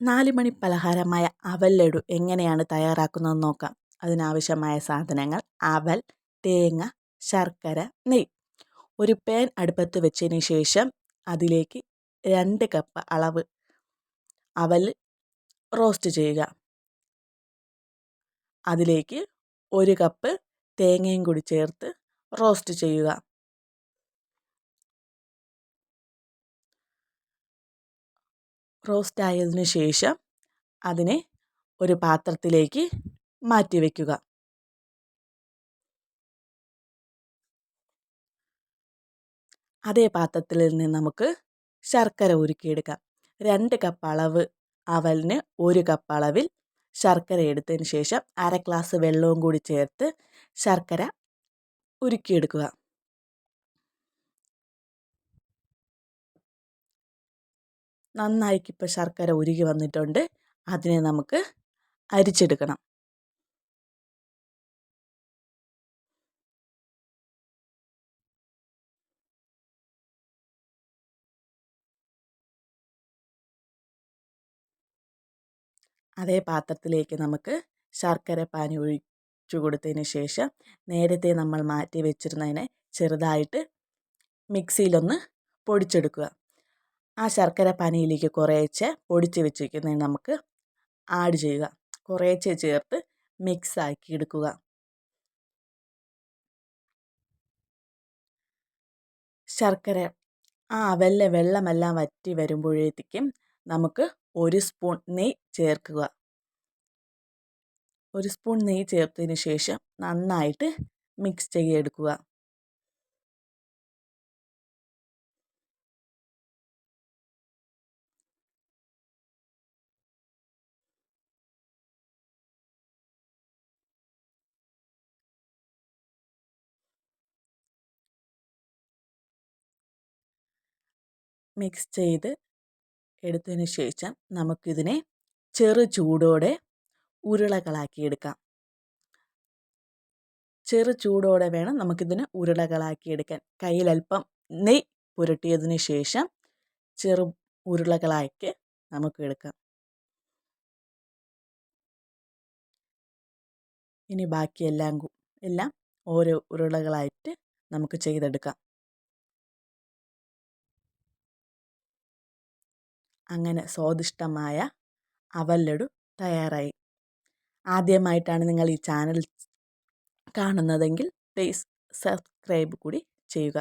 നാല് മണി പലഹാരമായ അവൽ ലഡു എങ്ങനെയാണ് തയ്യാറാക്കുന്നത് നോക്കാം. അതിനാവശ്യമായ സാധനങ്ങൾ അവൽ തേങ്ങ ശർക്കര നെയ് ഒരു പാൻ അടുപ്പത്ത് വെച്ചതിന് ശേഷം അതിലേക്ക് രണ്ട് കപ്പ് അളവ് അവൽ റോസ്റ്റ് ചെയ്യുക. അതിലേക്ക് ഒരു കപ്പ് തേങ്ങയും കൂടി ചേർത്ത് റോസ്റ്റ് ചെയ്യുക. റോസ്റ്റ് ആയതിനു ശേഷം അതിനെ ഒരു പാത്രത്തിലേക്ക് മാറ്റി വയ്ക്കുക അതേ പാത്രത്തിൽ നിന്ന് നമുക്ക് ശർക്കര ഉരുക്കിയെടുക്കാം. രണ്ട് കപ്പ് അളവ് അവലിന് ഒരു കപ്പ് അളവിൽ ശർക്കര എടുത്തതിന് ശേഷം അര ഗ്ലാസ് വെള്ളവും കൂടി ചേർത്ത് ശർക്കര ഉരുക്കിയെടുക്കുക. നന്നായിട്ട് ഇപ്പോൾ ശർക്കര ഉരുകി വന്നിട്ടുണ്ട്. അതിനെ നമുക്ക് അരിച്ചെടുക്കണം. അതേ പാത്രത്തിലേക്ക് നമുക്ക് ശർക്കര പാനി ഒഴിച്ചു കൊടുത്തതിന് ശേഷം നേരത്തെ നമ്മൾ മാറ്റി വെച്ചിരുന്നതിനെ ചെറുതായിട്ട് മിക്സിയിലൊന്ന് പൊടിച്ചെടുക്കുക. ആ ശർക്കര പാനിയിലേക്ക് കുറേശ്ശെ പൊടിച്ച് വെച്ചിരിക്കുന്നത് നമുക്ക് ആഡ് ചെയ്യുക. കുറേശ്ശെ ചേർത്ത് മിക്സ് ആക്കി എടുക്കുക. ശർക്കര ആ അവലിലെ വെള്ളമെല്ലാം വറ്റി വരുമ്പോഴേക്കും നമുക്ക് ഒരു സ്പൂൺ നെയ്യ് ചേർക്കുക. ഒരു സ്പൂൺ നെയ്യ് ചേർത്തതിന് ശേഷം നന്നായിട്ട് മിക്സ് ചെയ്തെടുക്കുക. മിക്സ് ചെയ്ത് എടുത്തതിന് ശേഷം നമുക്കിതിനെ ചെറു ചൂടോടെ ഉരുളകളാക്കി എടുക്കാം ചെറു ചൂടോടെ വേണം നമുക്കിതിന് ഉരുളകളാക്കി എടുക്കാൻ കയ്യിൽ അല്പം നെയ് പുരട്ടിയതിന് ശേഷം ചെറു ഉരുളകളാക്കി നമുക്ക് എടുക്കാം ഇനി ബാക്കിയെല്ലാം എല്ലാം ഓരോ ഉരുളകളായിട്ട് നമുക്ക് ചെയ്തെടുക്കാം. അങ്ങനെ സ്വാദിഷ്ടമായ അവൽ ലഡു തയ്യാറായി. ആദ്യമായിട്ടാണ് നിങ്ങൾ ഈ ചാനൽ കാണുന്നതെങ്കിൽ പ്ലീസ് സബ്സ്ക്രൈബ് കൂടി ചെയ്യുക.